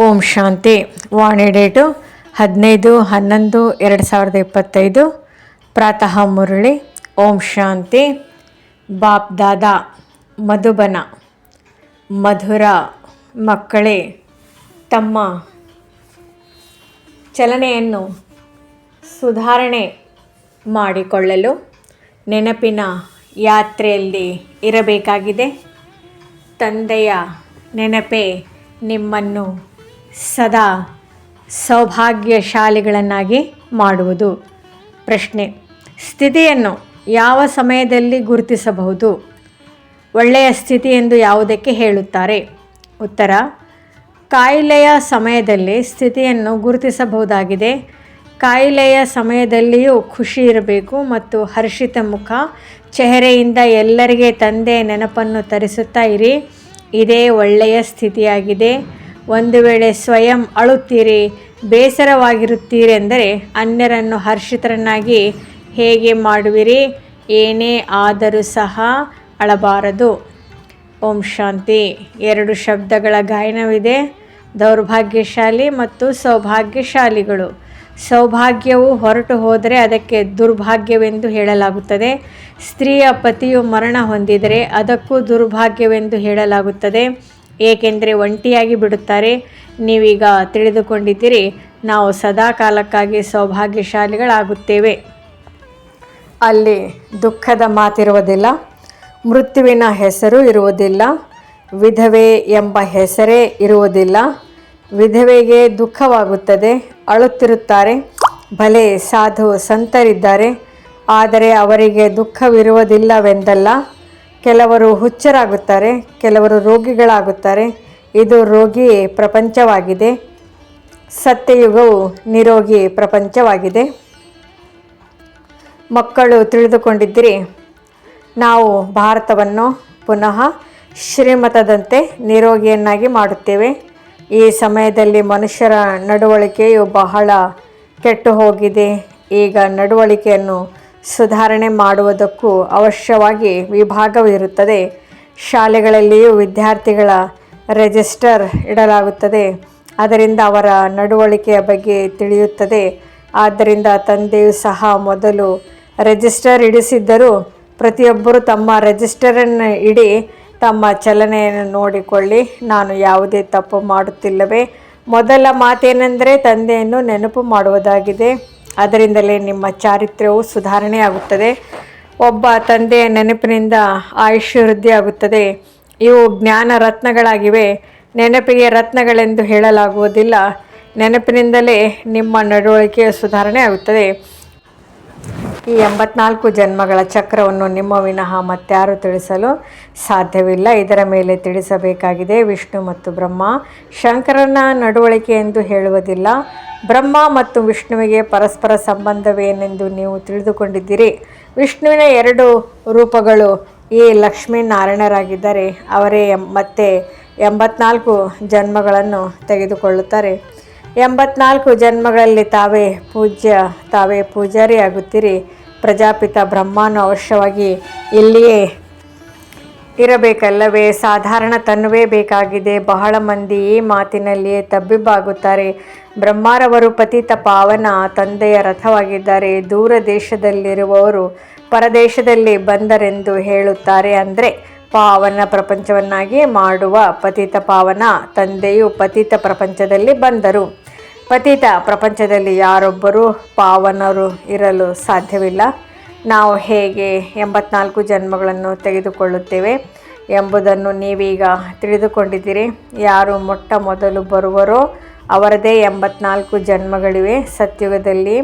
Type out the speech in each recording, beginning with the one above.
ಓಂ ಶಾಂತಿ. ವಾಣಿ date ಹದಿನೈದು, ಹನ್ನೊಂದು, ಎರಡು ಸಾವಿರದ ಇಪ್ಪತ್ತೈದು. ಪ್ರಾತಃ ಮುರಳಿ. ಓಂ ಶಾಂತಿ. ಬಾಪ್ ದಾದಾ, ಮಧುಬನ, ಮಧುರ, ಮಕ್ಕಳೇ, ತಮ್ಮ ಚಲನೆಯನ್ನು ಸುಧಾರಣೆ ಮಾಡಿಕೊಳ್ಳಲು ನೆನಪಿನ ಯಾತ್ರೆಯಲ್ಲಿ ಇರಬೇಕಾಗಿದೆ. ತಂದೆಯ ನೆನಪೇ ನಿಮ್ಮನ್ನು ಸದಾ ಸೌಭಾಗ್ಯಶಾಲಿಗಳನ್ನಾಗಿ ಮಾಡುವುದು. ಪ್ರಶ್ನೆ, ಸ್ಥಿತಿಯನ್ನು ಯಾವ ಸಮಯದಲ್ಲಿ ಗುರುತಿಸಬಹುದು? ಒಳ್ಳೆಯ ಸ್ಥಿತಿ ಎಂದು ಯಾವುದಕ್ಕೆ ಹೇಳುತ್ತಾರೆ? ಉತ್ತರ, ಕಾಯಿಲೆಯ ಸಮಯದಲ್ಲಿ ಸ್ಥಿತಿಯನ್ನು ಗುರುತಿಸಬಹುದಾಗಿದೆ. ಕಾಯಿಲೆಯ ಸಮಯದಲ್ಲಿಯೂ ಖುಷಿ ಇರಬೇಕು ಮತ್ತು ಹರ್ಷಿತ ಮುಖ, ಚೆಹರೆಯಿಂದ ಎಲ್ಲರಿಗೆ ತಂದೆ ನೆನಪನ್ನು ತರಿಸುತ್ತಾ ಇರಿ. ಇದೇ ಒಳ್ಳೆಯ ಸ್ಥಿತಿಯಾಗಿದೆ. ಒಂದು ವೇಳೆ ಸ್ವಯಂ ಅಳುತ್ತೀರಿ, ಬೇಸರವಾಗಿರುತ್ತೀರೆಂದರೆ ಅನ್ಯರನ್ನು ಹರ್ಷಿತರನ್ನಾಗಿ ಹೇಗೆ ಮಾಡುವಿರಿ? ಏನೇ ಆದರೂ ಸಹ ಅಳಬಾರದು. ಓಂ ಶಾಂತಿ. ಎರಡು ಶಬ್ದಗಳ ಗಾಯನವಿದೆ. ದೌರ್ಭಾಗ್ಯಶಾಲಿ ಮತ್ತು ಸೌಭಾಗ್ಯಶಾಲಿಗಳು. ಸೌಭಾಗ್ಯವು ಹೊರಟು ಹೋದರೆ ಅದಕ್ಕೆ ದುರ್ಭಾಗ್ಯವೆಂದು ಹೇಳಲಾಗುತ್ತದೆ. ಸ್ತ್ರೀಯ ಪತಿಯು ಮರಣ ಹೊಂದಿದರೆ ಅದಕ್ಕೂ ದುರ್ಭಾಗ್ಯವೆಂದು ಹೇಳಲಾಗುತ್ತದೆ. ಏಕೆಂದರೆ ಒಂಟಿಯಾಗಿ ಬಿಡುತ್ತಾರೆ. ನೀವೀಗ ತಿಳಿದುಕೊಂಡಿದ್ದೀರಿ, ನಾವು ಸದಾ ಕಾಲಕ್ಕಾಗಿ ಸೌಭಾಗ್ಯಶಾಲಿಗಳಾಗುತ್ತೇವೆ. ಅಲ್ಲಿ ದುಃಖದ ಮಾತಿರುವುದಿಲ್ಲ, ಮೃತ್ಯುವಿನ ಹೆಸರು ಇರುವುದಿಲ್ಲ, ವಿಧವೆ ಎಂಬ ಹೆಸರೇ ಇರುವುದಿಲ್ಲ. ವಿಧವೆಗೆ ದುಃಖವಾಗುತ್ತದೆ, ಅಳುತ್ತಿರುತ್ತಾರೆ. ಭಲೆ ಸಾಧು ಸಂತರಿದ್ದಾರೆ, ಆದರೆ ಅವರಿಗೆ ದುಃಖವಿರುವುದಿಲ್ಲವೆಂದಲ್ಲ. ಕೆಲವರು ಹುಚ್ಚರಾಗುತ್ತಾರೆ, ಕೆಲವರು ರೋಗಿಗಳಾಗುತ್ತಾರೆ. ಇದು ರೋಗಿ ಪ್ರಪಂಚವಾಗಿದೆ. ಸತ್ಯಯುಗವು ನಿರೋಗಿ ಪ್ರಪಂಚವಾಗಿದೆ. ಮಕ್ಕಳು ತಿಳಿದುಕೊಂಡಿದ್ದೀರಿ, ನಾವು ಭಾರತವನ್ನು ಪುನಃ ಶ್ರೀಮತದಂತೆ ನಿರೋಗಿಯನ್ನಾಗಿ ಮಾಡುತ್ತೇವೆ. ಈ ಸಮಯದಲ್ಲಿ ಮನುಷ್ಯರ ನಡವಳಿಕೆಯು ಬಹಳ ಕೆಟ್ಟು ಹೋಗಿದೆ ಈಗ ನಡವಳಿಕೆಯನ್ನು ಸುಧಾರಣೆ ಮಾಡುವುದಕ್ಕೂ ಅವಶ್ಯವಾಗಿ ವಿಭಾಗವಿರುತ್ತದೆ. ಶಾಲೆಗಳಲ್ಲಿಯೂ ವಿದ್ಯಾರ್ಥಿಗಳ ರಿಜಿಸ್ಟರ್ ಇಡಲಾಗುತ್ತದೆ. ಅದರಿಂದ ಅವರ ನಡವಳಿಕೆಯ ಬಗ್ಗೆ ತಿಳಿಯುತ್ತದೆ. ಆದ್ದರಿಂದ ತಂದೆಯು ಸಹ ಮೊದಲು ರಿಜಿಸ್ಟರ್ ಇಡಿಸಿದ್ದರೂ ಪ್ರತಿಯೊಬ್ಬರು ತಮ್ಮ ರಿಜಿಸ್ಟರನ್ನು ಇಡಿ ತಮ್ಮ ಚಲನೆಯನ್ನು ನೋಡಿಕೊಳ್ಳಿ. ನಾನು ಯಾವುದೇ ತಪ್ಪು ಮಾಡುತ್ತಿಲ್ಲವೇ? ಮೊದಲ ಮಾತೇನೆಂದರೆ ತಂದೆಯನ್ನು ನೆನಪು ಮಾಡುವುದಾಗಿದೆ. ಅದರಿಂದಲೇ ನಿಮ್ಮ ಚಾರಿತ್ರ್ಯವು ಸುಧಾರಣೆಯಾಗುತ್ತದೆ. ಒಬ್ಬ ತಂದೆಯ ನೆನಪಿನಿಂದ ಆಯುಷ್ಯ ವೃದ್ಧಿಯಾಗುತ್ತದೆ ಇವು ಜ್ಞಾನ ರತ್ನಗಳಾಗಿವೆ. ನೆನಪಿಗೆ ರತ್ನಗಳೆಂದು ಹೇಳಲಾಗುವುದಿಲ್ಲ. ನೆನಪಿನಿಂದಲೇ ನಿಮ್ಮ ನಡವಳಿಕೆಯ ಸುಧಾರಣೆ ಆಗುತ್ತದೆ ಈ ಎಂಬತ್ನಾಲ್ಕು ಜನ್ಮಗಳ ಚಕ್ರವನ್ನು ನಿಮ್ಮ ವಿನಃ ಮತ್ತಾರು ತಿಳಿಸಲು ಸಾಧ್ಯವಿಲ್ಲ. ಇದರ ಮೇಲೆ ತಿಳಿಸಬೇಕಾಗಿದೆ, ವಿಷ್ಣು ಮತ್ತು ಬ್ರಹ್ಮ. ಶಂಕರನ ನಡವಳಿಕೆ ಎಂದು ಹೇಳುವುದಿಲ್ಲ. ಬ್ರಹ್ಮ ಮತ್ತು ವಿಷ್ಣುವಿಗೆ ಪರಸ್ಪರ ಸಂಬಂಧವೇನೆಂದು ನೀವು ತಿಳಿದುಕೊಂಡಿದ್ದೀರಿ. ವಿಷ್ಣುವಿನ ಎರಡು ರೂಪಗಳು ಈ ಲಕ್ಷ್ಮೀನಾರಾಯಣರಾಗಿದ್ದಾರೆ ಅವರೇ ಮತ್ತೆ ಎಂಬತ್ನಾಲ್ಕು ಜನ್ಮಗಳನ್ನು ತೆಗೆದುಕೊಳ್ಳುತ್ತಾರೆ. ಎಂಬತ್ನಾಲ್ಕು ಜನ್ಮಗಳಲ್ಲಿ ತಾವೇ ಪೂಜ್ಯ, ತಾವೇ ಪೂಜಾರಿ ಆಗುತ್ತೀರಿ. ಪ್ರಜಾಪಿತ ಬ್ರಹ್ಮನು ಅವಶ್ಯವಾಗಿ ಇಲ್ಲಿಯೇ ಇರಬೇಕಲ್ಲವೇ? ಸಾಧಾರಣ ತನ್ನುವೇ ಬೇಕಾಗಿದೆ. ಬಹಳ ಮಂದಿ ಈ ಮಾತಿನಲ್ಲಿಯೇ ತಬ್ಬಿಬ್ಬಾಗುತ್ತಾರೆ. ಬ್ರಹ್ಮಾರವರು ಪತಿತ ಪಾವನ ತಂದೆಯ ರಥವಾಗಿದ್ದಾರೆ. ದೂರ ದೇಶದಲ್ಲಿರುವವರು ಪರದೇಶದಲ್ಲಿ ಬಂದರೆಂದು ಹೇಳುತ್ತಾರೆ ಅಂದರೆ ಪಾವನ ಪ್ರಪಂಚವನ್ನಾಗಿ ಮಾಡುವ ಪತಿತ ಪಾವನ ತಂದೆಯು ಪತಿತ ಪ್ರಪಂಚದಲ್ಲಿ ಬಂದರು. ಪತಿತ ಪ್ರಪಂಚದಲ್ಲಿ ಯಾರೊಬ್ಬರೂ ಪಾವನರು ಇರಲು ಸಾಧ್ಯವಿಲ್ಲ. ನಾವು ಹೇಗೆ ಎಂಬತ್ನಾಲ್ಕು ಜನ್ಮಗಳನ್ನು ತೆಗೆದುಕೊಳ್ಳುತ್ತೇವೆ ಎಂಬುದನ್ನು ನೀವೀಗ ತಿಳಿದುಕೊಂಡಿದ್ದೀರಿ. ಯಾರು ಮೊಟ್ಟ ಮೊದಲು ಬರುವರೋ ಅವರದೇ ಎಂಬತ್ನಾಲ್ಕು ಜನ್ಮಗಳಿವೆ. ಸತ್ಯುಗದಲ್ಲಿ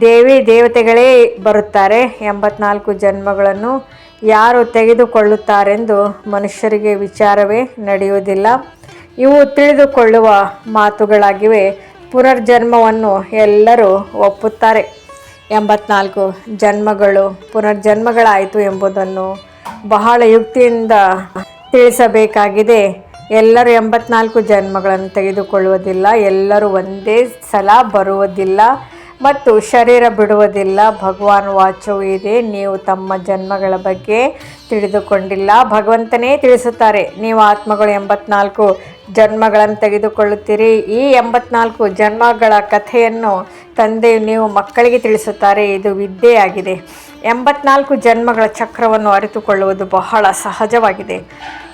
ದೇವಿ ದೇವತೆಗಳೇ ಬರುತ್ತಾರೆ. ಎಂಬತ್ನಾಲ್ಕು ಜನ್ಮಗಳನ್ನು ಯಾರು ತೆಗೆದುಕೊಳ್ಳುತ್ತಾರೆಂದು ಮನುಷ್ಯರಿಗೆ ವಿಚಾರವೇ ನಡೆಯುವುದಿಲ್ಲ. ಇವು ತಿಳಿದುಕೊಳ್ಳುವ ಮಾತುಗಳಾಗಿವೆ. ಪುನರ್ಜನ್ಮವನ್ನು ಎಲ್ಲರೂ ಒಪ್ಪುತ್ತಾರೆ ಎಂಬತ್ನಾಲ್ಕು ಜನ್ಮಗಳು ಪುನರ್ಜನ್ಮಗಳಾಯಿತು ಎಂಬುದನ್ನು ಬಹಳ ಯುಕ್ತಿಯಿಂದ ತಿಳಿಸಬೇಕಾಗಿದೆ. ಎಲ್ಲರೂ ಎಂಬತ್ನಾಲ್ಕು ಜನ್ಮಗಳನ್ನು ತೆಗೆದುಕೊಳ್ಳುವುದಿಲ್ಲ, ಎಲ್ಲರೂ ಒಂದೇ ಸಲ ಬರುವುದಿಲ್ಲ. ಮತ್ತು ಶರೀರ ಬಿಡುವುದಿಲ್ಲ, ಭಗವಾನ್ ವಾಚವೂ ಇದೆ, ನೀವು ತಮ್ಮ ಜನ್ಮಗಳ ಬಗ್ಗೆ ತಿಳಿದುಕೊಂಡಿಲ್ಲ. ಭಗವಂತನೇ ತಿಳಿಸುತ್ತಾರೆ, ನೀವು ಆತ್ಮಗಳು ಎಂಬತ್ನಾಲ್ಕು ಜನ್ಮಗಳನ್ನು ತೆಗೆದುಕೊಳ್ಳುತ್ತೀರಿ. ಈ ಎಂಬತ್ನಾಲ್ಕು ಜನ್ಮಗಳ ಕಥೆಯನ್ನು ತಂದೆಯು ನೀವು ಮಕ್ಕಳಿಗೆ ತಿಳಿಸುತ್ತಾರೆ, ಇದು ವಿದ್ಯೆಯಾಗಿದೆ. ಎಂಬತ್ನಾಲ್ಕು ಜನ್ಮಗಳ ಚಕ್ರವನ್ನು ಅರಿತುಕೊಳ್ಳುವುದು ಬಹಳ ಸಹಜವಾಗಿದೆ.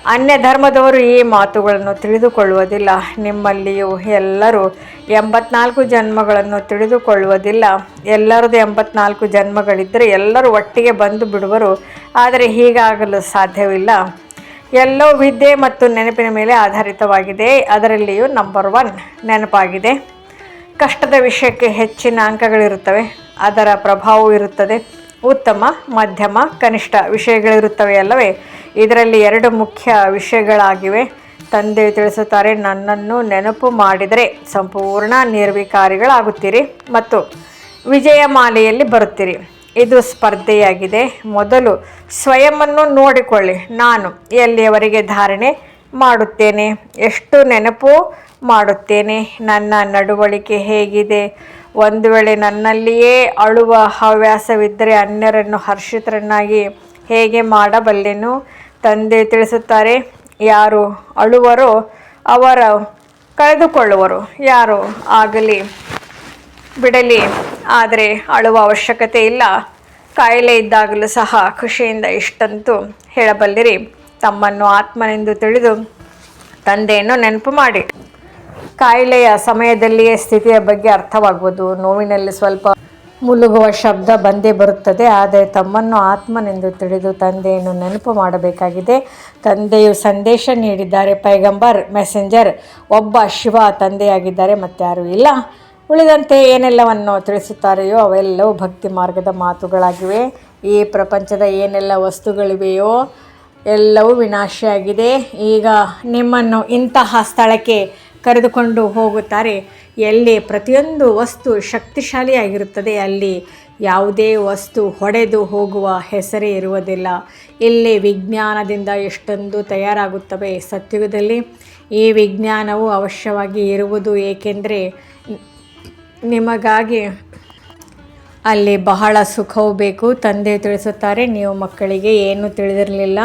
ಅನ್ಯ ಧರ್ಮದವರು ಈ ಮಾತುಗಳನ್ನು ತಿಳಿದುಕೊಳ್ಳುವುದಿಲ್ಲ. ನಿಮ್ಮಲ್ಲಿಯೂ ಎಲ್ಲರೂ ಎಂಬತ್ನಾಲ್ಕು ಜನ್ಮಗಳನ್ನು ತಿಳಿದುಕೊಳ್ಳುವುದಿಲ್ಲ. ಎಲ್ಲರದು ಎಂಬತ್ನಾಲ್ಕು ಜನ್ಮಗಳಿದ್ದರೆ ಎಲ್ಲರೂ ಒಟ್ಟಿಗೆ ಬಂದು ಬಿಡುವರು. ಆದರೆ ಹೀಗಾಗಲು ಸಾಧ್ಯವಿಲ್ಲ. ಎಲ್ಲೋ ವಿದ್ಯೆ ಮತ್ತು ನೆನಪಿನ ಮೇಲೆ ಆಧಾರಿತವಾಗಿದೆ. ಅದರಲ್ಲಿಯೂ ನಂಬರ್ ಒನ್ ನೆನಪಾಗಿದೆ. ಕಷ್ಟದ ವಿಷಯಕ್ಕೆ ಹೆಚ್ಚಿನ ಅಂಕಗಳಿರುತ್ತವೆ. ಅದರ ಪ್ರಭಾವವೂ ಇರುತ್ತದೆ. ಉತ್ತಮ, ಮಧ್ಯಮ, ಕನಿಷ್ಠ ವಿಷಯಗಳಿರುತ್ತವೆ ಅಲ್ಲವೇ? ಇದರಲ್ಲಿ ಎರಡು ಮುಖ್ಯ ವಿಷಯಗಳಾಗಿವೆ. ತಂದೆ ತಿಳಿಸುತ್ತಾರೆ, ನನ್ನನ್ನು ನೆನಪು ಮಾಡಿದರೆ ಸಂಪೂರ್ಣ ನಿರ್ವಿಕಾರಿಗಳಾಗುತ್ತೀರಿ ಮತ್ತು ವಿಜಯಮಾಲೆಯಲ್ಲಿ ಬರುತ್ತೀರಿ. ಇದು ಸ್ಪರ್ಧೆಯಾಗಿದೆ. ಮೊದಲು ಸ್ವಯಂನ್ನು ನೋಡಿಕೊಳ್ಳಿ. ನಾನು ಎಲ್ಲಿಯವರೆಗೆ ಧಾರಣೆ ಮಾಡುತ್ತೇನೆ? ಎಷ್ಟು ನೆನಪು ಮಾಡುತ್ತೇನೆ? ನನ್ನ ನಡವಳಿಕೆ ಹೇಗಿದೆ? ಒಂದು ವೇಳೆ ನನ್ನಲ್ಲಿಯೇ ಅಳುವ ಹವ್ಯಾಸವಿದ್ದರೆ ಅನ್ಯರನ್ನು ಹರ್ಷಿತರನ್ನಾಗಿ ಹೇಗೆ ಮಾಡಬಲ್ಲೆನು? ತಂದೆ ತಿಳಿಸುತ್ತಾರೆ, ಯಾರು ಅಳುವರೋ ಅವರ ಕಳೆದುಕೊಳ್ಳುವರು, ಯಾರು ಆಗಲಿ ಬಿಡಲಿ, ಆದರೆ ಅಳುವ ಅವಶ್ಯಕತೆ ಇಲ್ಲ. ಕಾಯಿಲೆ ಇದ್ದಾಗಲೂ ಸಹ ಖುಷಿಯಿಂದ ಇಷ್ಟಂತೂ ಹೇಳಬಲ್ಲಿರಿ. ತಮ್ಮನ್ನು ಆತ್ಮನೆಂದು ತಿಳಿದು ತಂದೆಯನ್ನು ನೆನಪು ಮಾಡಿ. ಕಾಯಿಲೆಯ ಸಮಯದಲ್ಲಿಯೇ ಸ್ಥಿತಿಯ ಬಗ್ಗೆ ಅರ್ಥವಾಗುವುದು. ನೋವಿನಲ್ಲಿ ಸ್ವಲ್ಪ ಮುಲುಗುವ ಶಬ್ದ ಬಂದೇ ಬರುತ್ತದೆ. ಆದರೆ ತಮ್ಮನ್ನು ಆತ್ಮನೆಂದು ತಿಳಿದು ತಂದೆಯನ್ನು ನೆನಪು ಮಾಡಬೇಕಾಗಿದೆ. ತಂದೆಯು ಸಂದೇಶ ನೀಡಿದ್ದಾರೆ. ಪೈಗಂಬರ್, ಮೆಸೆಂಜರ್, ಒಬ್ಬ ಶಿವ ತಂದೆಯಾಗಿದ್ದಾರೆ. ಮತ್ತಾರೂ ಇಲ್ಲ. ಉಳಿದಂತೆ ಏನೆಲ್ಲವನ್ನು ತಿಳಿಸುತ್ತಾರೆಯೋ ಅವೆಲ್ಲವೂ ಭಕ್ತಿ ಮಾರ್ಗದ ಮಾತುಗಳಾಗಿವೆ. ಈ ಪ್ರಪಂಚದ ಏನೆಲ್ಲ ವಸ್ತುಗಳಿವೆಯೋ ಎಲ್ಲವೂ ವಿನಾಶಿಯಾಗಿದೆ. ಈಗ ನಿಮ್ಮನ್ನು ಇಂತಹ ಸ್ಥಳಕ್ಕೆ ಕರೆದುಕೊಂಡು ಹೋಗುತ್ತಾರೆ. ಎಲ್ಲಿ ಪ್ರತಿಯೊಂದು ವಸ್ತು ಶಕ್ತಿಶಾಲಿಯಾಗಿರುತ್ತದೆ, ಅಲ್ಲಿ ಯಾವುದೇ ವಸ್ತು ಹೊಡೆದು ಹೋಗುವ ಹೆಸರೇ ಇರುವುದಿಲ್ಲ. ಇಲ್ಲಿ ವಿಜ್ಞಾನದಿಂದ ಎಷ್ಟೊಂದು ತಯಾರಾಗುತ್ತವೆ ಸತ್ಯುಗದಲ್ಲಿ. ಈ ವಿಜ್ಞಾನವು ಅವಶ್ಯವಾಗಿ ಇರುವುದು ಏಕೆಂದರೆ ನಿಮಗಾಗಿ ಅಲ್ಲಿ ಬಹಳ ಸುಖವೂ ಬೇಕು. ತಂದೆ ತಿಳಿಸುತ್ತಾರೆ, ನೀವು ಮಕ್ಕಳಿಗೆ ಏನೂ ತಿಳಿದಿರಲಿಲ್ಲ.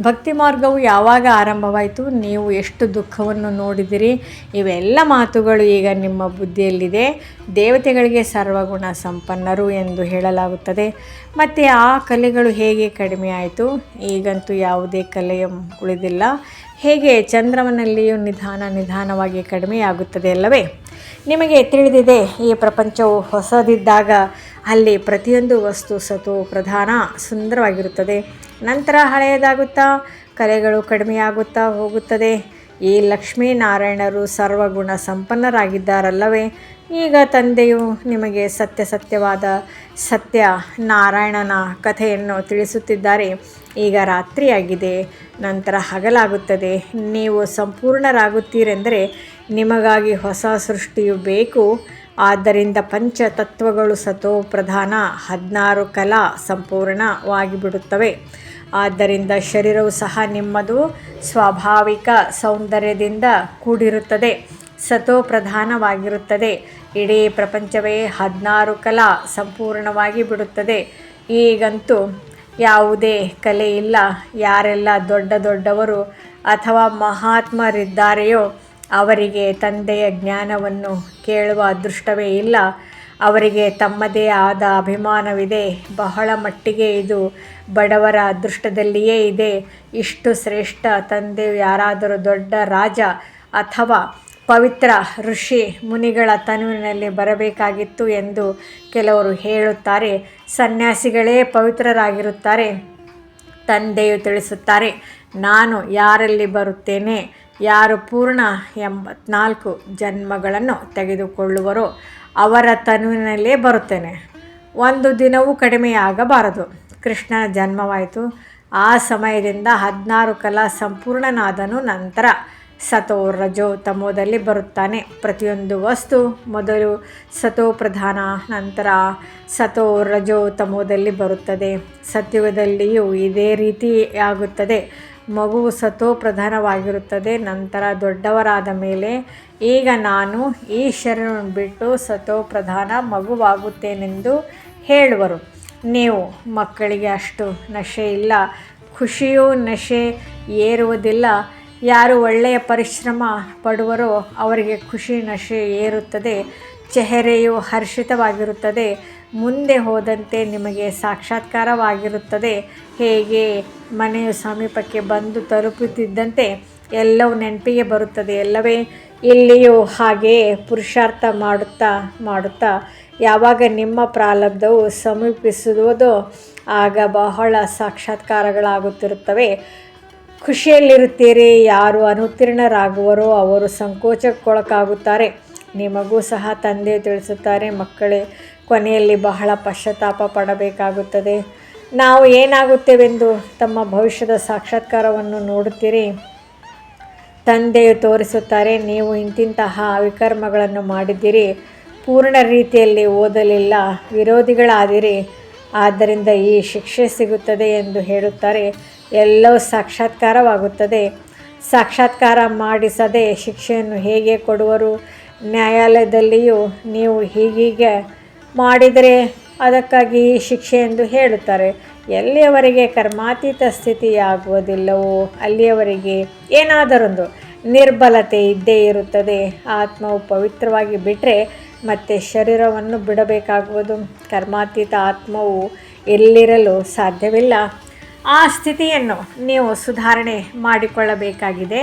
ಭಕ್ತಿ ಮಾರ್ಗವು ಯಾವಾಗ ಆರಂಭವಾಯಿತು? ನೀವು ಎಷ್ಟು ದುಃಖವನ್ನು ನೋಡಿದಿರಿ? ಇವೆಲ್ಲ ಮಾತುಗಳು ಈಗ ನಿಮ್ಮ ಬುದ್ಧಿಯಲ್ಲಿದೆ. ದೇವತೆಗಳಿಗೆ ಸರ್ವಗುಣ ಸಂಪನ್ನರು ಎಂದು ಹೇಳಲಾಗುತ್ತದೆ. ಮತ್ತು ಆ ಕಲೆಗಳು ಹೇಗೆ ಕಡಿಮೆ ಆಯಿತು? ಈಗಂತೂ ಯಾವುದೇ ಕಲೆಯ ಉಳಿದಿಲ್ಲ. ಹೇಗೆ ಚಂದ್ರವನಲ್ಲಿಯೂ ನಿಧಾನ ನಿಧಾನವಾಗಿ ಕಡಿಮೆಯಾಗುತ್ತದೆ ಅಲ್ಲವೇ? ನಿಮಗೆ ತಿಳಿದಿದೆ, ಈ ಪ್ರಪಂಚವು ಹೊಸದಿದ್ದಾಗ ಅಲ್ಲಿ ಪ್ರತಿಯೊಂದು ವಸ್ತು ಸತು ಪ್ರಧಾನ ಸುಂದರವಾಗಿರುತ್ತದೆ. ನಂತರ ಹಳೆಯದಾಗುತ್ತಾ, ಕಲೆಗಳು ಕಡಿಮೆಯಾಗುತ್ತಾ ಹೋಗುತ್ತದೆ. ಈ ಲಕ್ಷ್ಮೀನಾರಾಯಣರು ಸರ್ವಗುಣ ಸಂಪನ್ನರಾಗಿದ್ದಾರಲ್ಲವೇ? ಈಗ ತಂದೆಯು ನಿಮಗೆ ಸತ್ಯ ಸತ್ಯವಾದ ಸತ್ಯ ನಾರಾಯಣನ ಕಥೆಯನ್ನು ತಿಳಿಸುತ್ತಿದ್ದಾರೆ. ಈಗ ರಾತ್ರಿಯಾಗಿದೆ, ನಂತರ ಹಗಲಾಗುತ್ತದೆ. ನೀವು ಸಂಪೂರ್ಣರಾಗುತ್ತೀರೆಂದರೆ ನಿಮಗಾಗಿ ಹೊಸ ಸೃಷ್ಟಿಯು ಬೇಕು. ಆದ್ದರಿಂದ ಪಂಚ ತತ್ವಗಳು ಸತೋ ಪ್ರಧಾನ ಹದಿನಾರು ಕಲಾ ಸಂಪೂರ್ಣವಾಗಿ ಬಿಡುತ್ತವೆ ಆದ್ದರಿಂದ ಶರೀರವು ಸಹ ನಿಮ್ಮದು ಸ್ವಾಭಾವಿಕ ಸೌಂದರ್ಯದಿಂದ ಕೂಡಿರುತ್ತದೆ. ಸತೋ ಪ್ರಧಾನವಾಗಿರುತ್ತದೆ. ಇಡೀ ಪ್ರಪಂಚವೇ ಹದಿನಾರು ಕಲಾ ಸಂಪೂರ್ಣವಾಗಿ ಬಿಡುತ್ತದೆ ಈಗಂತೂ ಯಾವುದೇ ಕಲೆ ಇಲ್ಲ. ಯಾರೆಲ್ಲ ದೊಡ್ಡ ದೊಡ್ಡವರು ಅಥವಾ ಮಹಾತ್ಮರಿದ್ದಾರೆಯೋ ಅವರಿಗೆ ತಂದೆಯ ಜ್ಞಾನವನ್ನು ಕೇಳುವ ಅದೃಷ್ಟವೇ ಇಲ್ಲ. ಅವರಿಗೆ ತಮ್ಮದೇ ಆದ ಅಭಿಮಾನವಿದೆ. ಬಹಳ ಮಟ್ಟಿಗೆ ಇದು ಬಡವರ ಅದೃಷ್ಟದಲ್ಲಿಯೇ ಇದೆ. ಇಷ್ಟು ಶ್ರೇಷ್ಠ ತಂದೆ ಯಾರಾದರೂ ದೊಡ್ಡ ರಾಜ ಅಥವಾ ಪವಿತ್ರ ಋಷಿ ಮುನಿಗಳ ತನುವಿನಲ್ಲಿ ಬರಬೇಕಾಗಿತ್ತು ಎಂದು ಕೆಲವರು ಹೇಳುತ್ತಾರೆ. ಸನ್ಯಾಸಿಗಳೇ ಪವಿತ್ರರಾಗಿರುತ್ತಾರೆ. ತಂದೆಯು ತಿಳಿಸುತ್ತಾರೆ, ನಾನು ಯಾರಲ್ಲಿ ಬರುತ್ತೇನೆ? ಯಾರು ಪೂರ್ಣ ಎಂಬತ್ನಾಲ್ಕು ಜನ್ಮಗಳನ್ನು ತೆಗೆದುಕೊಳ್ಳುವರೋ ಅವರ ತನುವಿನಲ್ಲೇ ಬರುತ್ತೇನೆ. ಒಂದು ದಿನವೂ ಕಡಿಮೆಯಾಗಬಾರದು. ಕೃಷ್ಣನ ಜನ್ಮವಾಯಿತು. ಆ ಸಮಯದಿಂದ ಹದಿನಾರು ಕಲಾ ಸಂಪೂರ್ಣನಾದನು ನಂತರ ಸತೋ ರಜೋ ತಮೋದಲ್ಲಿ ಬರುತ್ತಾನೆ. ಪ್ರತಿಯೊಂದು ವಸ್ತು ಮೊದಲು ಸತೋ ಪ್ರಧಾನ ನಂತರ ಸತೋ ರಜೋ ತಮೋದಲ್ಲಿ ಬರುತ್ತದೆ. ಸತ್ಯುಗದಲ್ಲಿಯೂ ಇದೇ ರೀತಿ ಆಗುತ್ತದೆ ಮಗುವು ಸತೋ ಪ್ರಧಾನವಾಗಿರುತ್ತದೆ ನಂತರ ದೊಡ್ಡವರಾದ ಮೇಲೆ ಈಗ ನಾನು ಈ ಶರೀರವನ್ನು ಬಿಟ್ಟು ಸತೋ ಪ್ರಧಾನ ಮಗುವಾಗುತ್ತೇನೆಂದು ಹೇಳುವರು. ನೀವು ಮಕ್ಕಳಿಗೆ ಅಷ್ಟು ನಶೆ ಇಲ್ಲ. ಖುಷಿಯೂ ನಶೆ ಏರುವುದಿಲ್ಲ. ಯಾರು ಒಳ್ಳೆಯ ಪರಿಶ್ರಮ ಪಡುವರೋ ಅವರಿಗೆ ಖುಷಿ ನಶೆ ಏರುತ್ತದೆ. ಚೆಹರೆಯು ಹರ್ಷಿತವಾಗಿರುತ್ತದೆ. ಮುಂದೆ ಹೋದಂತೆ ನಿಮಗೆ ಸಾಕ್ಷಾತ್ಕಾರವಾಗಿರುತ್ತದೆ. ಹೇಗೆ? ಮನೆಯ ಸಮೀಪಕ್ಕೆ ಬಂದು ತಲುಪುತ್ತಿದ್ದಂತೆ ಎಲ್ಲವೂ ನೆನಪಿಗೆ ಬರುತ್ತದೆ ಎಲ್ಲವೇ ಇಲ್ಲಿಯೂ ಹಾಗೆಯೇ ಪುರುಷಾರ್ಥ ಮಾಡುತ್ತಾ ಮಾಡುತ್ತಾ, ಯಾವಾಗ ನಿಮ್ಮ ಪ್ರಾರಬ್ಧವು ಸಮೀಪಿಸುವುದೋ ಆಗ ಬಹಳ ಸಾಕ್ಷಾತ್ಕಾರಗಳಾಗುತ್ತಿರುತ್ತವೆ. ಖುಷಿಯಲ್ಲಿರುತ್ತೀರಿ, ಯಾರು ಅನುತ್ತೀರ್ಣರಾಗುವರೋ ಅವರು ಸಂಕೋಚಕ್ಕೊಳಕಾಗುತ್ತಾರೆ ನಿಮಗೂ ಸಹ ತಂದೆ ತಿಳಿಸುತ್ತಾರೆ, ಮಕ್ಕಳೇ. ಕೊನೆಯಲ್ಲಿ ಬಹಳ ಪಶ್ಚಾತ್ತಾಪ ಪಡಬೇಕಾಗುತ್ತದೆ. ನಾವು ಏನಾಗುತ್ತೇವೆಂದು ತಮ್ಮ ಭವಿಷ್ಯದ ಸಾಕ್ಷಾತ್ಕಾರವನ್ನು ನೋಡುತ್ತೀರಿ. ತಂದೆಯು ತೋರಿಸುತ್ತಾರೆ, ನೀವು ಇಂತಿಂತಹ ವಿಕರ್ಮಗಳನ್ನು ಮಾಡಿದ್ದೀರಿ. ಪೂರ್ಣ ರೀತಿಯಲ್ಲಿ ಓದಲಿಲ್ಲ, ವಿರೋಧಿಗಳಾದಿರಿ. ಆದ್ದರಿಂದ ಈ ಶಿಕ್ಷೆ ಸಿಗುತ್ತದೆ ಎಂದು ಹೇಳುತ್ತಾರೆ. ಎಲ್ಲವೂ ಸಾಕ್ಷಾತ್ಕಾರವಾಗುತ್ತದೆ. ಸಾಕ್ಷಾತ್ಕಾರ ಮಾಡಿಸದೆ ಶಿಕ್ಷೆಯನ್ನು ಹೇಗೆ ಕೊಡುವರು? ನ್ಯಾಯಾಲಯದಲ್ಲಿಯೂ ನೀವು ಹೀಗೀಗೆ ಮಾಡಿದರೆ ಅದಕ್ಕಾಗಿ ಶಿಕ್ಷೆ ಎಂದು ಹೇಳುತ್ತಾರೆ. ಎಲ್ಲಿಯವರೆಗೆ ಕರ್ಮಾತೀತ ಸ್ಥಿತಿಯಾಗುವುದಿಲ್ಲವೋ ಅಲ್ಲಿಯವರೆಗೆ ಏನಾದರೊಂದು ನಿರ್ಬಲತೆ ಇದ್ದೇ ಇರುತ್ತದೆ. ಆತ್ಮವು ಪವಿತ್ರವಾಗಿ ಬಿಟ್ಟರೆ ಮತ್ತೆ ಶರೀರವನ್ನು ಬಿಡಬೇಕಾಗುವುದು. ಕರ್ಮಾತೀತ ಆತ್ಮವು ಎಲ್ಲಿರಲು ಸಾಧ್ಯವಿಲ್ಲ. ಆ ಸ್ಥಿತಿಯನ್ನು ನೀವು ಸುಧಾರಣೆ ಮಾಡಿಕೊಳ್ಳಬೇಕಾಗಿದೆ.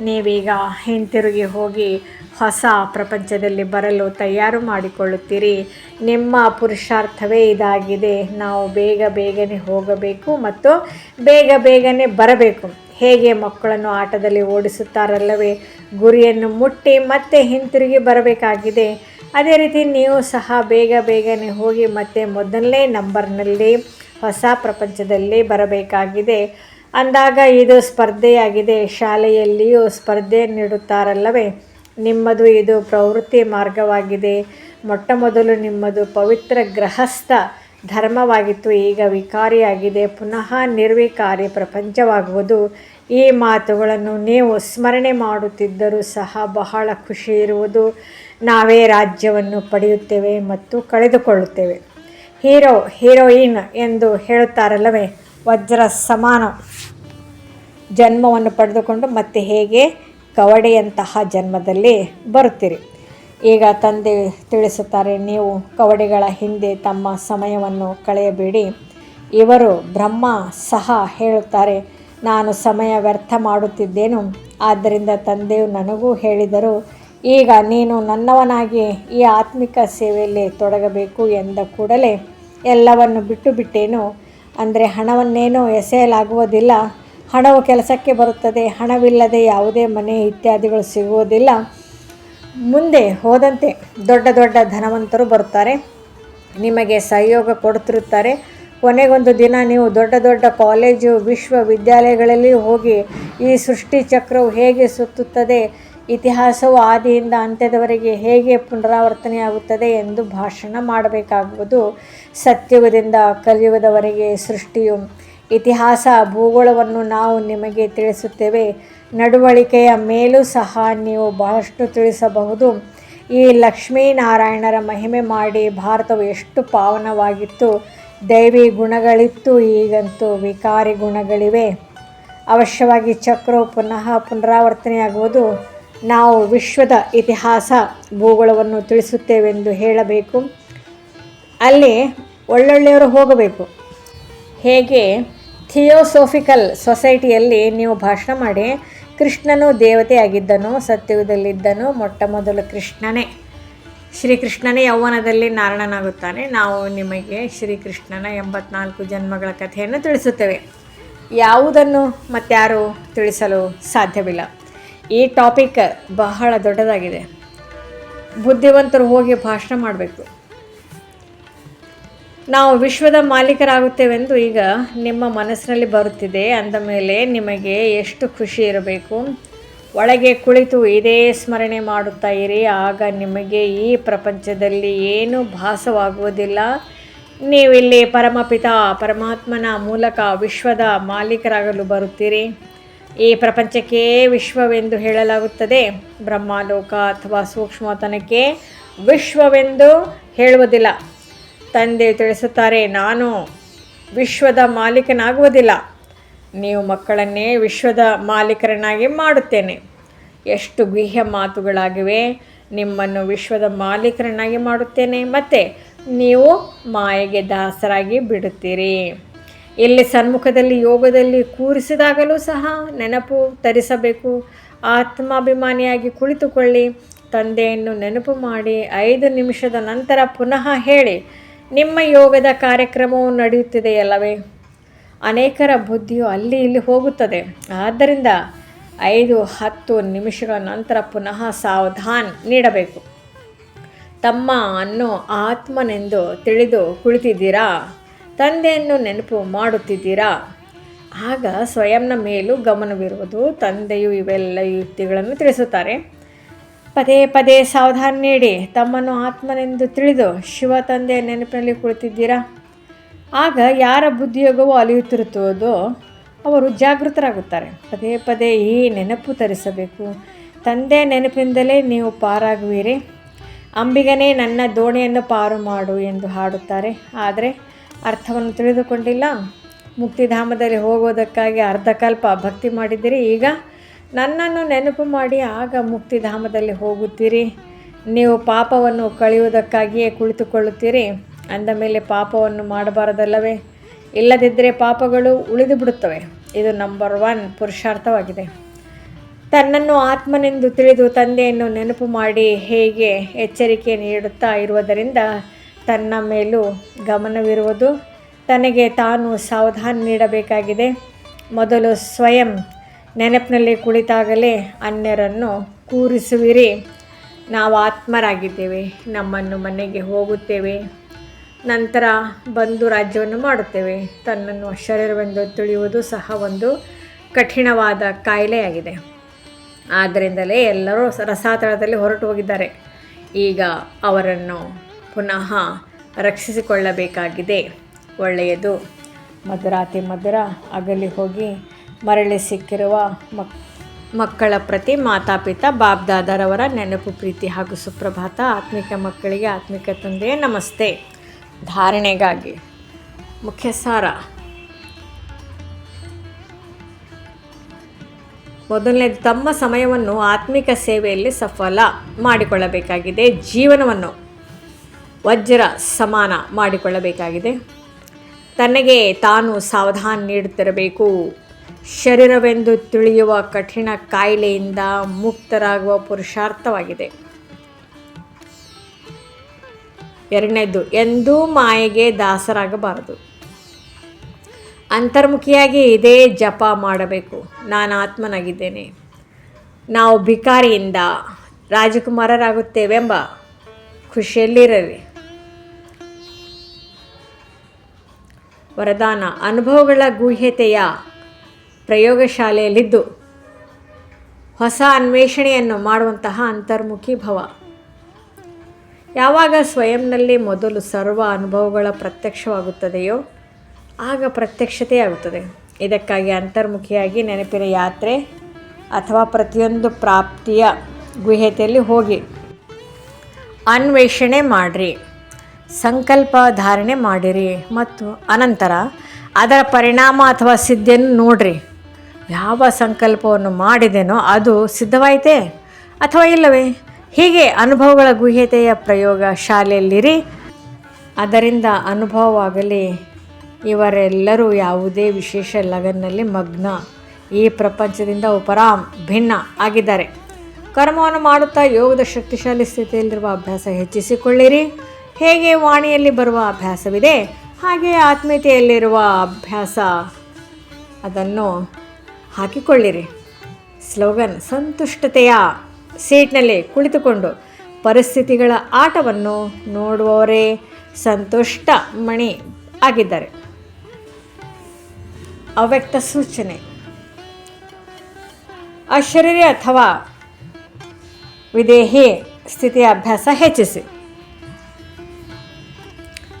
ನೀವೀಗ ಹಿಂತಿರುಗಿ ಹೋಗಿ ಹೊಸ ಪ್ರಪಂಚದಲ್ಲಿ ಬರಲು ತಯಾರು ಮಾಡಿಕೊಳ್ಳುತ್ತೀರಿ. ನಿಮ್ಮ ಪುರುಷಾರ್ಥವೇ ಇದಾಗಿದೆ. ನಾವು ಬೇಗ ಬೇಗನೆ ಹೋಗಬೇಕು ಮತ್ತು ಬೇಗ ಬೇಗನೆ ಬರಬೇಕು. ಹೇಗೆ ಮಕ್ಕಳನ್ನು ಆಟದಲ್ಲಿ ಓಡಿಸುತ್ತಾರಲ್ಲವೇ? ಗುರಿಯನ್ನು ಮುಟ್ಟಿ ಮತ್ತೆ ಹಿಂತಿರುಗಿ ಬರಬೇಕಾಗಿದೆ. ಅದೇ ರೀತಿ ನೀವು ಸಹ ಬೇಗ ಬೇಗನೆ ಹೋಗಿ ಮತ್ತೆ ಮೊದಲನೇ ನಂಬರ್ನಲ್ಲಿ ಹೊಸ ಪ್ರಪಂಚದಲ್ಲಿ ಬರಬೇಕಾಗಿದೆ. ಅಂದಾಗ ಇದು ಸ್ಪರ್ಧೆಯಾಗಿದೆ. ಶಾಲೆಯಲ್ಲಿಯೂ ಸ್ಪರ್ಧೆ ನೀಡುತ್ತಾರಲ್ಲವೇ? ನಿಮ್ಮದು ಇದು ಪ್ರವೃತ್ತಿ ಮಾರ್ಗವಾಗಿದೆ. ಮೊಟ್ಟ ಮೊದಲು ನಿಮ್ಮದು ಪವಿತ್ರ ಗೃಹಸ್ಥ ಧರ್ಮವಾಗಿತ್ತು. ಈಗ ವಿಕಾರಿಯಾಗಿದೆ. ಪುನಃ ನಿರ್ವಿಕಾರಿ ಪ್ರಪಂಚವಾಗುವುದು. ಈ ಮಾತುಗಳನ್ನು ನೀವು ಸ್ಮರಣೆ ಮಾಡುತ್ತಿದ್ದರೂ ಸಹ ಬಹಳ ಖುಷಿ ಇರುವುದು. ನಾವೇ ರಾಜ್ಯವನ್ನು ಪಡೆಯುತ್ತೇವೆ ಮತ್ತು ಕಳೆದುಕೊಳ್ಳುತ್ತೇವೆ. ಹೀರೋ, ಹೀರೋಯಿನ್ ಎಂದು ಹೇಳುತ್ತಾರಲ್ಲವೇ? ವಜ್ರ ಸಮಾನ. ಜನ್ಮವನ್ನು ಪಡೆದುಕೊಂಡು ಮತ್ತೆ ಹೇಗೆ ಕವಡೆಯಂತಹ ಜನ್ಮದಲ್ಲಿ ಬರುತ್ತೀರಿ? ಈಗ ತಂದೆ ತಿಳಿಸುತ್ತಾರೆ, ನೀವು ಕವಡೆಗಳ ಹಿಂದೆ ತಮ್ಮ ಸಮಯವನ್ನು ಕಳೆಯಬೇಡಿ. ಇವರು ಬ್ರಹ್ಮ ಸಹ ಹೇಳುತ್ತಾರೆ, ನಾನು ಸಮಯ ವ್ಯರ್ಥ ಮಾಡುತ್ತಿದ್ದೇನು? ಆದ್ದರಿಂದ ತಂದೆಯು ನನಗೂ ಹೇಳಿದರು, ಈಗ ನೀನು ನನ್ನವನಾಗಿ ಈ ಆತ್ಮಿಕ ಸೇವೆಯಲ್ಲಿ ತೊಡಗಬೇಕು ಎಂದ ಕೂಡಲೇ ಎಲ್ಲವನ್ನು ಬಿಟ್ಟು ಬಿಟ್ಟೇನು? ಅಂದರೆ ಹಣವನ್ನೇನೂ ಎಸೆಯಲಾಗುವುದಿಲ್ಲ. ಹಣವು ಕೆಲಸಕ್ಕೆ ಬರುತ್ತದೆ, ಹಣವಿಲ್ಲದೆ ಯಾವುದೇ ಮನೆ ಇತ್ಯಾದಿಗಳು ಸಿಗುವುದಿಲ್ಲ. ಮುಂದೆ ಹೋದಂತೆ ದೊಡ್ಡ ದೊಡ್ಡ ಧನವಂತರು ಬರುತ್ತಾರೆ. ನಿಮಗೆ ಸಹಯೋಗ ಕೊಡುತ್ತಿರುತ್ತಾರೆ. ಕೊನೆಗೊಂದು ದಿನ ನೀವು ದೊಡ್ಡ ದೊಡ್ಡ ಕಾಲೇಜು, ವಿಶ್ವವಿದ್ಯಾಲಯಗಳಲ್ಲಿ ಹೋಗಿ ಈ ಸೃಷ್ಟಿ ಚಕ್ರವು ಹೇಗೆ ಸುತ್ತುತ್ತದೆ, ಇತಿಹಾಸವು ಆದಿಯಿಂದ ಅಂತ್ಯದವರೆಗೆ ಹೇಗೆ ಪುನರಾವರ್ತನೆಯಾಗುತ್ತದೆ ಎಂದು ಭಾಷಣ ಮಾಡಬೇಕಾಗುವುದು ಸತ್ಯುಗದಿಂದ ಕಲಿಯುಗದವರೆಗೆ ಸೃಷ್ಟಿಯು ಇತಿಹಾಸ ಭೂಗೋಳವನ್ನು ನಾವು ನಿಮಗೆ ತಿಳಿಸುತ್ತೇವೆ. ನಡವಳಿಕೆಯ ಮೇಲೂ ಸಹ ನೀವು ಬಹಳಷ್ಟು ತಿಳಿಸಬಹುದು. ಈ ಲಕ್ಷ್ಮೀನಾರಾಯಣರ ಮಹಿಮೆ ಮಾಡಿ ಭಾರತವು ಎಷ್ಟು ಪಾವನವಾಗಿತ್ತು. ದೈವಿ ಗುಣಗಳಿತ್ತು, ಈಗಂತೂ ವಿಕಾರಿ ಗುಣಗಳಿವೆ. ಅವಶ್ಯವಾಗಿ ಚಕ್ರವು ಪುನಃ ಪುನರಾವರ್ತನೆಯಾಗುವುದು. ನಾವು ವಿಶ್ವದ ಇತಿಹಾಸ ಭೂಗೋಳವನ್ನು ತಿಳಿಸುತ್ತೇವೆಂದು ಹೇಳಬೇಕು. ಅಲ್ಲಿ ಒಳ್ಳೊಳ್ಳೆಯವರು ಹೋಗಬೇಕು. ಹೇಗೆ? ಥಿಯೋಸೋಫಿಕಲ್ ಸೊಸೈಟಿಯಲ್ಲಿ ನೀವು ಭಾಷಣ ಮಾಡಿ, ಕೃಷ್ಣನು ದೇವತೆಯಾಗಿದ್ದನು ಸತ್ಯುಗದಲ್ಲಿದ್ದನು ಮೊಟ್ಟ ಮೊದಲು ಕೃಷ್ಣನೇ. ಶ್ರೀಕೃಷ್ಣನೇ ಯೌವನದಲ್ಲಿ ನಾರಾಯಣನಾಗುತ್ತಾನೆ. ನಾವು ನಿಮಗೆ ಶ್ರೀಕೃಷ್ಣನ ಎಂಬತ್ನಾಲ್ಕು ಜನ್ಮಗಳ ಕಥೆಯನ್ನು ತಿಳಿಸುತ್ತೇವೆ. ಯಾವುದನ್ನು ಮತ್ತಾರು ತಿಳಿಸಲು ಸಾಧ್ಯವಿಲ್ಲ. ಈ ಟಾಪಿಕ್ ಬಹಳ ದೊಡ್ಡದಾಗಿದೆ. ಬುದ್ಧಿವಂತರು ಹೋಗಿ ಭಾಷಣ ಮಾಡಬೇಕು. ನಾವು ವಿಶ್ವದ ಮಾಲೀಕರಾಗುತ್ತೇವೆಂದು ಈಗ ನಿಮ್ಮ ಮನಸ್ಸಿನಲ್ಲಿ ಬರುತ್ತಿದೆ. ಅಂದ ಮೇಲೆ ನಿಮಗೆ ಎಷ್ಟು ಖುಷಿ ಇರಬೇಕು? ಒಳಗೆ ಕುಳಿತು ಇದೇ ಸ್ಮರಣೆ ಮಾಡುತ್ತಾ ಇರಿ. ಆಗ ನಿಮಗೆ ಈ ಪ್ರಪಂಚದಲ್ಲಿ ಏನೂ ಭಾಸವಾಗುವುದಿಲ್ಲ. ನೀವಿಲ್ಲಿ ಪರಮಪಿತ ಪರಮಾತ್ಮನ ಮೂಲಕ ವಿಶ್ವದ ಮಾಲೀಕರಾಗಲು ಬರುತ್ತೀರಿ. ಈ ಪ್ರಪಂಚಕ್ಕೆ ವಿಶ್ವವೆಂದು ಹೇಳಲಾಗುತ್ತದೆ. ಬ್ರಹ್ಮಲೋಕ ಅಥವಾ ಸೂಕ್ಷ್ಮತನಕ್ಕೆ ವಿಶ್ವವೆಂದು ಹೇಳುವುದಿಲ್ಲ. ತಂದೆ ತಿಳಿಸುತ್ತಾರೆ, ನಾನು ವಿಶ್ವದ ಮಾಲೀಕನಾಗುವುದಿಲ್ಲ. ನೀವು ಮಕ್ಕಳನ್ನೇ ವಿಶ್ವದ ಮಾಲೀಕರನ್ನಾಗಿ ಮಾಡುತ್ತೇನೆ. ಎಷ್ಟು ಗುಹ್ಯ ಮಾತುಗಳಾಗಿವೆ, ನಿಮ್ಮನ್ನು ವಿಶ್ವದ ಮಾಲೀಕರನ್ನಾಗಿ ಮಾಡುತ್ತೇನೆ. ಮತ್ತು ನೀವು ಮಾಯೆಗೆ ದಾಸರಾಗಿ ಬಿಡುತ್ತೀರಿ. ಇಲ್ಲಿ ಸನ್ಮುಖದಲ್ಲಿ ಯೋಗದಲ್ಲಿ ಕೂರಿಸಿದಾಗಲೂ ಸಹ ನೆನಪು ತರಿಸಬೇಕು. ಆತ್ಮಾಭಿಮಾನಿಯಾಗಿ ಕುಳಿತುಕೊಳ್ಳಿ. ತಂದೆಯನ್ನು ನೆನಪು ಮಾಡಿ ಐದು ನಿಮಿಷದ ನಂತರ ಪುನಃ ಹೇಳಿ ನಿಮ್ಮ ಯೋಗದ ಕಾರ್ಯಕ್ರಮವು ನಡೆಯುತ್ತಿದೆಯಲ್ಲವೇ? ಅನೇಕರ ಬುದ್ಧಿಯು ಅಲ್ಲಿ ಇಲ್ಲಿ ಹೋಗುತ್ತದೆ. ಆದ್ದರಿಂದ ಐದು, ಹತ್ತು ನಿಮಿಷಗಳ ನಂತರ ಪುನಃ ಸಾವಧಾನ್ ನೀಡಬೇಕು. ತಮ್ಮ ಅನ್ನು ಆತ್ಮನೆಂದು ತಿಳಿದು ಕುಳಿತಿದ್ದೀರಾ? ತಂದೆಯನ್ನು ನೆನಪು ಮಾಡುತ್ತಿದ್ದೀರಾ? ಆಗ ಸ್ವಯಂನ ಮೇಲೂ ಗಮನವಿರುವುದು ತಂದೆಯು ಇವೆಲ್ಲ ಯುಕ್ತಿಗಳನ್ನು ತಿಳಿಸುತ್ತಾರೆ. ಪದೇ ಪದೇ ಸಾವಧಾನ ನೀಡಿ ತಮ್ಮನ್ನು ಆತ್ಮನೆಂದು ತಿಳಿದು ಶಿವ ತಂದೆಯ ನೆನಪಿನಲ್ಲಿ ಕುಳಿತಿದ್ದೀರಾ? ಆಗ ಯಾರ ಬುದ್ಧಿಯೋಗವೂ ಅಲಿಯುತ್ತಿರುತ್ತದೋ ಅವರು ಜಾಗೃತರಾಗುತ್ತಾರೆ. ಪದೇ ಪದೇ ಈ ನೆನಪು ತರಿಸಬೇಕು. ತಂದೆ ನೆನಪಿನಿಂದಲೇ ನೀವು ಪಾರಾಗುವಿರಿ. ಅಂಬಿಗನೇ ನನ್ನ ದೋಣಿಯನ್ನು ಪಾರು ಮಾಡು ಎಂದು ಹಾಡುತ್ತಾರೆ. ಆದರೆ ಅರ್ಥವನ್ನು ತಿಳಿದುಕೊಂಡಿಲ್ಲ. ಮುಕ್ತಿಧಾಮದಲ್ಲಿ ಹೋಗೋದಕ್ಕಾಗಿ ಅರ್ಧಕಲ್ಪ ಭಕ್ತಿ ಮಾಡಿದ್ದೀರಿ. ಈಗ ನನ್ನನ್ನು ನೆನಪು ಮಾಡಿ ಆಗ ಮುಕ್ತಿಧಾಮದಲ್ಲಿ ಹೋಗುತ್ತೀರಿ. ನೀವು ಪಾಪವನ್ನು ಕಳೆಯುವುದಕ್ಕಾಗಿಯೇ ಕುಳಿತುಕೊಳ್ಳುತ್ತೀರಿ. ಅಂದ ಮೇಲೆ ಪಾಪವನ್ನು ಮಾಡಬಾರದಲ್ಲವೇ? ಇಲ್ಲದಿದ್ದರೆ ಪಾಪಗಳು ಉಳಿದು ಬಿಡುತ್ತವೆ ಇದು ನಂಬರ್ ಒನ್ ಪುರುಷಾರ್ಥವಾಗಿದೆ. ತನ್ನನ್ನು ಆತ್ಮನೆಂದು ತಿಳಿದು ತಂದೆಯನ್ನು ನೆನಪು ಮಾಡಿ ಹೇಗೆ ಎಚ್ಚರಿಕೆ ನೀಡುತ್ತಾ ಇರುವುದರಿಂದ ತನ್ನ ಮೇಲೂ ಗಮನವಿರುವುದು. ತನಗೆ ತಾನು ಸಾವಧಾನ ನೀಡಬೇಕಾಗಿದೆ. ಮೊದಲು ಸ್ವಯಂ ನೆನಪಿನಲ್ಲಿ ಕುಳಿತಾಗಲೇ ಅನ್ಯರನ್ನು ಕೂರಿಸುವಿರಿ. ನಾವು ಆತ್ಮರಾಗಿದ್ದೇವೆ, ನಮ್ಮನ್ನು ಮನೆಗೆ ಹೋಗುತ್ತೇವೆ. ನಂತರ ಬಂದು ರಾಜ್ಯವನ್ನು ಮಾಡುತ್ತೇವೆ. ತನ್ನನ್ನು ಶರೀರವೆಂದು ತಿಳಿಯುವುದು ಸಹ ಒಂದು ಕಠಿಣವಾದ ಕಾಯಿಲೆಯಾಗಿದೆ. ಆದ್ದರಿಂದಲೇ ಎಲ್ಲರೂ ರಸಾತಳದಲ್ಲಿ ಹೊರಟು ಹೋಗಿದ್ದಾರೆ ಈಗ ಅವರನ್ನು ಪುನಃ ರಕ್ಷಿಸಿಕೊಳ್ಳಬೇಕಾಗಿದೆ. ಒಳ್ಳೆಯದು. ಮಧುರಾತಿ ಮಧುರ ಅಗಲಿ ಹೋಗಿ ಮರಳಿ ಸಿಕ್ಕಿರುವ ಮಕ್, ಮಕ್ಕಳ ಪ್ರತಿ ಮಾತಾಪಿತ ಬಾಬ್ದಾದರವರ ನೆನಪು, ಪ್ರೀತಿ ಹಾಗೂ ಸುಪ್ರಭಾತ ಆತ್ಮಿಕ ಮಕ್ಕಳಿಗೆ ಆತ್ಮಿಕ ತಂದೆ ನಮಸ್ತೆ. ಧಾರಣೆಗಾಗಿ ಮುಖ್ಯ ಸಾರ ಮೊದಲನೇದು ತಮ್ಮ ಸಮಯವನ್ನು ಆತ್ಮಿಕ ಸೇವೆಯಲ್ಲಿ ಸಫಲ ಮಾಡಿಕೊಳ್ಳಬೇಕಾಗಿದೆ. ಜೀವನವನ್ನು ವಜ್ರ ಸಮಾನ ಮಾಡಿಕೊಳ್ಳಬೇಕಾಗಿದೆ. ತನಗೆ ತಾನು ಸಾವಧಾನ ನೀಡುತ್ತಿರಬೇಕು. ಶರೀರವೆಂದು ತಿಳಿಯುವ ಕಠಿಣ ಕಾಯಿಲೆಯಿಂದ ಮುಕ್ತರಾಗುವ ಪುರುಷಾರ್ಥವಾಗಿದೆ. ಎರಡನೇದು, ಎಂದೂ ಮಾಯೆಗೆ ದಾಸರಾಗಬಾರದು. ಅಂತರ್ಮುಖಿಯಾಗಿ ಇದೇ ಜಪ ಮಾಡಬೇಕು. ನಾನು ಆತ್ಮನಾಗಿದ್ದೇನೆ. ನಾವು ಭಿಕಾರಿಯಿಂದ ರಾಜಕುಮಾರರಾಗುತ್ತೇವೆಂಬ ಖುಷಿಯಲ್ಲಿರಲಿ. ವರದಾನ, ಅನುಭವಗಳ ಗೂಹ್ಯತೆಯ ಪ್ರಯೋಗಶಾಲೆಯಲ್ಲಿದ್ದು ಹೊಸ ಅನ್ವೇಷಣೆಯನ್ನು ಮಾಡುವಂತಹ ಅಂತರ್ಮುಖಿ ಭವ. ಯಾವಾಗ ಸ್ವಯಂನಲ್ಲಿ ಮೊದಲು ಸರ್ವ ಅನುಭವಗಳ ಪ್ರತ್ಯಕ್ಷವಾಗುತ್ತದೆಯೋ ಆಗ ಪ್ರತ್ಯಕ್ಷತೆ ಆಗುತ್ತದೆ. ಇದಕ್ಕಾಗಿ ಅಂತರ್ಮುಖಿಯಾಗಿ ನೆನಪಿನ ಯಾತ್ರೆ ಅಥವಾ ಪ್ರತಿಯೊಂದು ಪ್ರಾಪ್ತಿಯ ಗುಹ್ಯತೆಯಲ್ಲಿ ಹೋಗಿ ಅನ್ವೇಷಣೆ ಮಾಡಿರಿ, ಸಂಕಲ್ಪ ಧಾರಣೆ ಮಾಡಿರಿ ಮತ್ತು ಅನಂತರ ಅದರ ಪರಿಣಾಮ ಅಥವಾ ಸಿದ್ಧಿಯನ್ನು ನೋಡ್ರಿ. ಯಾವ ಸಂಕಲ್ಪವನ್ನು ಮಾಡಿದೆನೋ ಅದು ಸಿದ್ಧವಾಯಿತೇ? ಅಥವಾ ಇಲ್ಲವೇ? ಹೀಗೆ ಅನುಭವಗಳ ಗುಹ್ಯತೆಯ ಪ್ರಯೋಗ ಶಾಲೆಯಲ್ಲಿರಿ. ಅದರಿಂದ ಅನುಭವವಾಗಲಿ. ಇವರೆಲ್ಲರೂ ಯಾವುದೇ ವಿಶೇಷ ಲಗನ್ನಲ್ಲಿ ಮಗ್ನ. ಈ ಪ್ರಪಂಚದಿಂದ ಉಪರಾಮ್ ಭಿನ್ನ ಆಗಿದ್ದಾರೆ. ಕರ್ಮವನ್ನು ಮಾಡುತ್ತಾ ಯೋಗದ ಶಕ್ತಿಶಾಲಿ ಸ್ಥಿತಿಯಲ್ಲಿರುವ ಅಭ್ಯಾಸ ಹೆಚ್ಚಿಸಿಕೊಳ್ಳಿರಿ. ಹೇಗೆ ವಾಣಿಯಲ್ಲಿ ಬರುವ ಅಭ್ಯಾಸವಿದೆ ಹಾಗೆ ಆತ್ಮೀಯತೆಯಲ್ಲಿರುವ ಅಭ್ಯಾಸ. ಅದನ್ನು ಹಾಕಿಕೊಳ್ಳಿರಿ. ಸ್ಲೋಗನ್, ಸಂತುಷ್ಟತೆಯ ಸೀಟ್ನಲ್ಲಿ ಕುಳಿತುಕೊಂಡು ಪರಿಸ್ಥಿತಿಗಳ ಆಟವನ್ನು ನೋಡುವವರೇ ಸಂತುಷ್ಟ ಮಣಿ ಆಗಿದ್ದಾರೆ. ಅವ್ಯಕ್ತ ಸೂಚನೆ. ಅಶರೀರಿ ಅಥವಾ ವಿದೇಹಿ ಸ್ಥಿತಿಯ ಅಭ್ಯಾಸ ಹೆಚ್ಚಿಸಿ.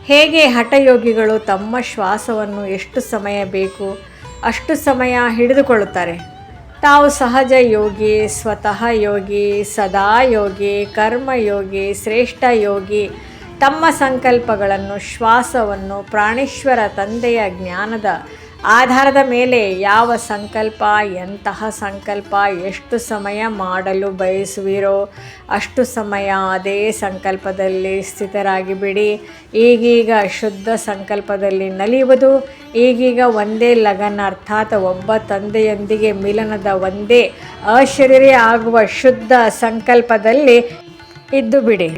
ಹೇಗೆ ಹಠಯೋಗಿಗಳು ತಮ್ಮ ಶ್ವಾಸವನ್ನು ಎಷ್ಟು ಸಮಯ ಬೇಕು ಅಷ್ಟು ಸಮಯ ಹಿಡಿದುಕೊಳ್ಳುತ್ತಾರೆ. ತಾವು ಸಹಜ ಯೋಗಿ, ಸ್ವತಃ ಯೋಗಿ, ಸದಾ ಯೋಗಿ ಕರ್ಮಯೋಗಿ ಶ್ರೇಷ್ಠ ಯೋಗಿ, ತಮ್ಮ ಸಂಕಲ್ಪಗಳನ್ನು, ಶ್ವಾಸವನ್ನು ಪ್ರಾಣೇಶ್ವರ ತಂದೆಯ ಜ್ಞಾನದ ಆಧಾರದ ಮೇಲೆ ಯಾವ ಸಂಕಲ್ಪ, ಎಂತಹ ಸಂಕಲ್ಪ, ಎಷ್ಟು ಸಮಯ ಮಾಡಲು ಬಯಸುವಿರೋ ಅಷ್ಟು ಸಮಯ ಅದೇ ಸಂಕಲ್ಪದಲ್ಲಿ ಸ್ಥಿತರಾಗಿ ಬಿಡಿ ಈಗೀಗ ಶುದ್ಧ ಸಂಕಲ್ಪದಲ್ಲಿ ನಲಿಯುವುದು, ಈಗೀಗ ಒಂದೇ ಲಗನ್ ಅರ್ಥಾತ್ ಒಬ್ಬ ತಂದೆಯೊಂದಿಗೆ ಮಿಲನದ ಒಂದೇ ಅಶರೀರಿ ಆಗುವ ಶುದ್ಧ ಸಂಕಲ್ಪದಲ್ಲಿ ಇದ್ದು ಬಿಡಿ.